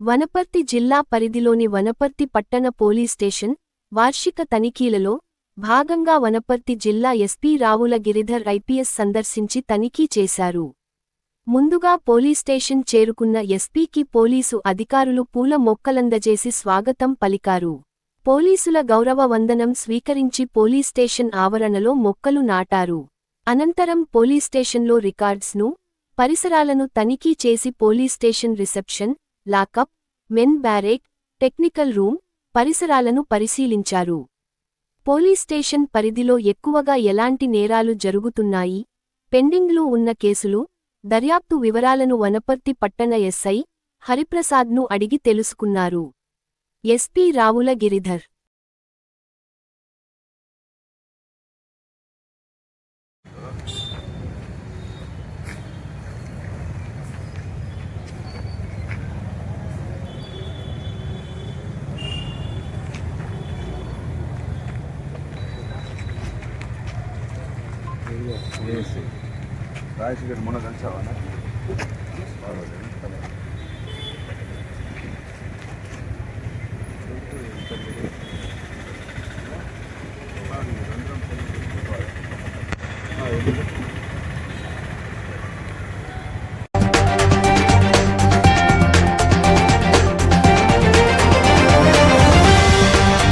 వనపర్తి జిల్లా పరిధిలోని వనపర్తి పట్టణ పోలీస్ స్టేషన్ వార్షిక తనిఖీలలో భాగంగా వనపర్తి జిల్లా ఎస్పీ రావుల గిరిధర్ ఐపీఎస్ సందర్శించి తనిఖీ చేశారు. ముందుగా పోలీస్ స్టేషన్ చేరుకున్న ఎస్పీకి పోలీసు అధికారులు పూల మొక్కలందజేసి స్వాగతం పలికారు. పోలీసుల గౌరవ వందనం స్వీకరించి పోలీస్ స్టేషన్ ఆవరణలో మొక్కలు నాటారు. అనంతరం పోలీస్ స్టేషన్లో రికార్డ్స్ను పరిసరాలను తనిఖీ చేసి police station reception lockup men barrack technical room పరిసరాలను పరిశీలించారు. పోలీస్ స్టేషన్ పరిధిలో ఎక్కువగా ఎలాంటి నేరాలు జరుగుతున్నాయి? పెండింగ్లో ఉన్న కేసులు దర్యాప్తు వివరాలను వనపర్తి పట్టణ ఎస్ఐ హరిప్రసాద్ను అడిగి తెలుసుకున్నారు. ఎస్పీ రావుల గిరిధర్ రాజేష్ గారు మొన్న కలిసావా